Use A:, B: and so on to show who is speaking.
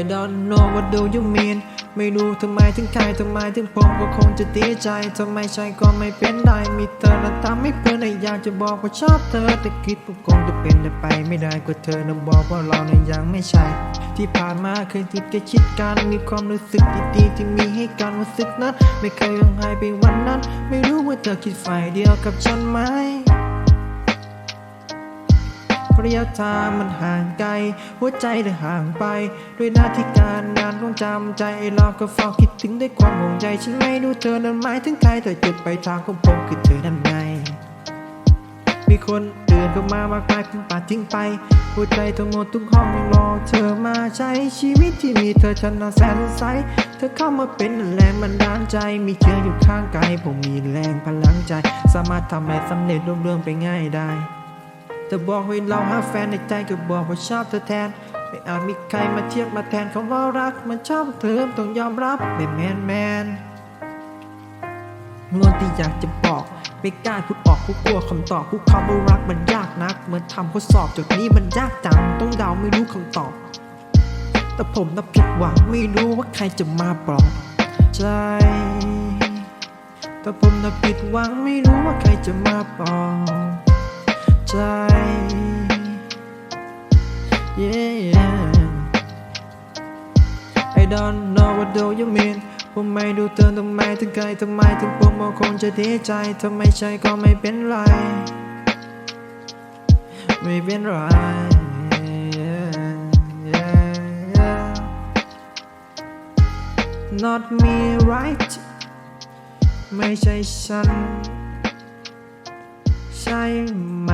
A: I don't know what do you mean ไม่รู้ทำไมถึงใครทำไมถึงผมก็คงจะดีใจทำไมใช่ก็ไม่เป็นไรมีเธอและทำให้เพื่อนอยากจะบอกว่าชอบเธอ แต่คิดว่าคงจะเป็นแต่ไปไม่ได้ก็เธอนะบอกว่าเราเนี่ยยังไม่ใช่ ที่ผ่านมาเคยคิดแค่คิดกันมีความรู้สึกดีๆที่มีให้กันว่าสึกนั้น ไม่เคยร้องไห้ไปวันนั้น ไม่รู้ว่าเธอคิดฝ่ายเดียวกับฉันไหม ระยะทางมันห่างไกล หัวใจเธอห่างไป ด้วยหน้าที่การงานต้องจำใจไอ้เราก็เฝ้าคิดถึงด้วยความห่วงใยฉันไม่รู้เธอนั้นหมายถึงใครแต่จุดไปทางของผมคือเธอนั่นไงมีคนเดินเข้ามามากมายผมปาดทิ้งไป หัวใจทั้งหมดทุกห้องยังรอเธอมาใช้ชีวิตที่มีเธอฉันน่าแสนใสเธอเข้ามาเป็นแรงบันดาลใจ มีเธออยู่ข้างกายผมมีแรงพลังใจ สามารถทำให้สำเร็จรุ่งเรืองไปง่ายได้ จะบอกให้เราหาแฟนในใจก็บอกว่าชอบเธอแทน ไม่อาจมีใครมาเทียบมาแทนคำว่ารัก มันชอบเธอต้องยอมรับแมนแมนแมนงอนที่อยากจะบอก ไม่กล้าพูดออกกูกลัวคำตอบกูคำว่ารักมันยากนัก เหมือนทำข้อสอบจุดนี้มันยากจังต้องเดาไม่รู้คำตอบ แต่ผมน่ะผิดหวังไม่รู้ว่าใครจะมาปลอบใจแต่ผมน่ะผิดหวังไม่รู้ว่าใครจะมาปลอบ ใจ yeah I don't know what do you mean ผมไม่ดูเธอทำไมถึงใครทำไมถึงผมก็คงจะดีใจถ้าไม่ใช่ก็ไม่เป็นไร ไม่เป็นไร not me right ไม่ใช่ฉัน ใช่ไหม